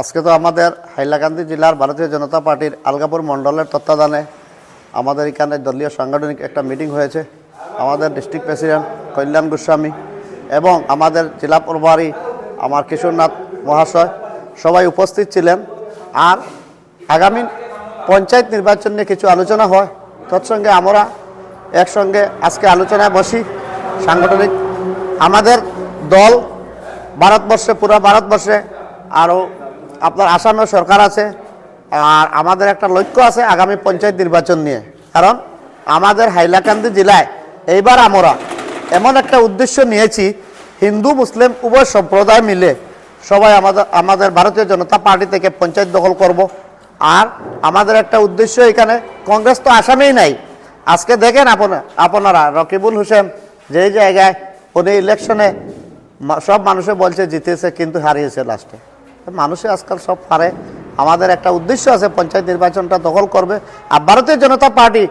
আজকে তো আমাদের হাইলাকান্দি জেলার ভারতীয় জনতা পার্টির আলগাপুর মণ্ডলের তত্ত্বাবধানে আমাদের এখানে দলীয় সাংগঠনিক একটা মিটিং হয়েছে। আমাদের ডিস্ট্রিক্ট প্রেসিডেন্ট কল্যাণ গোস্বামী এবং আমাদের জেলা প্রভারী আমার কিশোরনাথ মহাশয় সবাই উপস্থিত ছিলেন। আর আগামী পঞ্চায়েত নির্বাচন নিয়ে কিছু আলোচনা হয়। তৎসঙ্গে আমরা একসঙ্গে আজকে আলোচনায় বসি। সাংগঠনিক আমাদের দল ভারতবর্ষে, পুরো ভারতবর্ষে আরও আপনার আসামে সরকার আছে, আর আমাদের একটা লক্ষ্য আছে আগামী পঞ্চায়েত নির্বাচন নিয়ে। কারণ আমাদের হাইলাকান্দি জেলায় এইবার আমরা এমন একটা উদ্দেশ্য নিয়েছি, হিন্দু, মুসলিম, উভয় সম্প্রদায় মিলে সবাই আমাদের আমাদের ভারতীয় জনতা পার্টি থেকে পঞ্চায়েত দখল করব। আর আমাদের একটা উদ্দেশ্য এখানে, কংগ্রেস তো আসামেই নাই। আজকে দেখেন আপনা, আপনারা, রকিবুল হোসেন যেই জায়গায় উনি ইলেকশনে সব মানুষে বলছে জিতেছে, কিন্তু হারিয়েছে লাস্টে মানুষে আজকাল সব পারে। আমাদের একটা উদ্দেশ্য আছে, পঞ্চায়েত নির্বাচনটা দখল করবে। আর ভারতীয় জনতা পার্টি,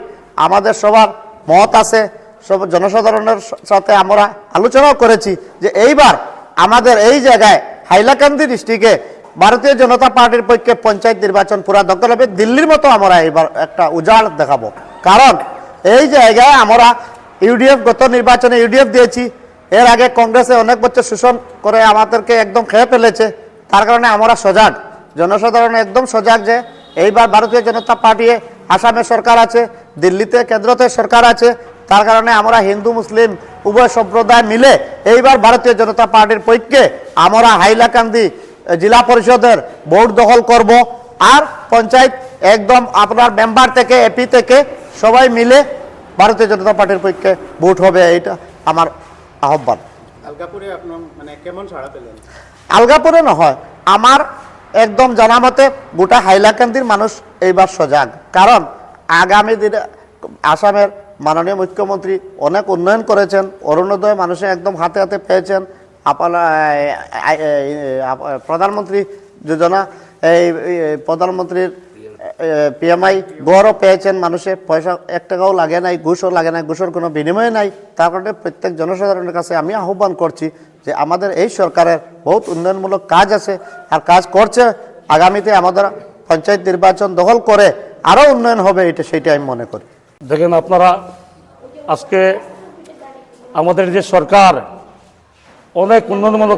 আমাদের সবার মত আছে, সব জনসাধারণের সাথে আমরা আলোচনাও করেছি যে এইবার আমাদের এই জায়গায় হাইলাকান্দি ডিস্ট্রিক্টে ভারতীয় জনতা পার্টির পক্ষে পঞ্চায়েত নির্বাচন পুরা দখল হবে। দিল্লির মতো আমরা এবার একটা উজাড় দেখাবো। কারণ এই জায়গায় আমরা ইউডিএফ, গত নির্বাচনে ইউডিএফ দিয়েছি। এর আগে কংগ্রেসে অনেক বছর শোষণ করে আমাদেরকে একদম খেয়ে ফেলেছে। তার কারণে আমরা সজাগ, জনসাধারণ একদম সজাগ যে এইবার ভারতীয় জনতা পার্টি আসামে সরকার আছে, দিল্লিতে কেন্দ্রতে সরকার আছে, তার কারণে আমরা হিন্দু, মুসলিম, উভয় সম্প্রদায় মিলে এইবার ভারতীয় জনতা পার্টির পক্ষে আমরা হাইলাকান্দি জেলা পরিষদের ভোট দখল করব আর পঞ্চায়েত একদম আপনার মেম্বার থেকে এপি থেকে সবাই মিলে ভারতীয় জনতা পার্টির পক্ষে ভোট হবে, এইটা আমার আহ্বান। আপনার মানে কেমন পেলেন? আলগাপুরে নহয় আমার একদম জানা মতে গোটা হাইলাকান্দির মানুষ এইবার সজাগ। কারণ আগামী দিনে আসামের মাননীয় মুখ্যমন্ত্রী অনেক উন্নয়ন করেছেন অরুণোদয় মানুষে একদম হাতে হাতে পেয়েছেন আপনার প্রধানমন্ত্রী যোজনা এই প্রধানমন্ত্রীর পিএমআই গড়ও পেয়েছেন মানুষে, পয়সা এক টাকাও লাগে নাই, ঘুষও লাগে নাই, ঘুষের কোনো বিনিময় নাই। তার কারণে প্রত্যেক জনসাধারণের কাছে আমি আহ্বান করছি যে আমাদের এই সরকারের বহুত উন্নয়নমূলক কাজ আছে, আর কাজ করছে। আগামীতে আমাদের পঞ্চায়েত নির্বাচন দখল করে আরও উন্নয়ন হবে, এটা সেটা আমি মনে করি। দেখেন আপনারা, আজকে আমাদের যে সরকার, অনেক উন্নয়নমূলক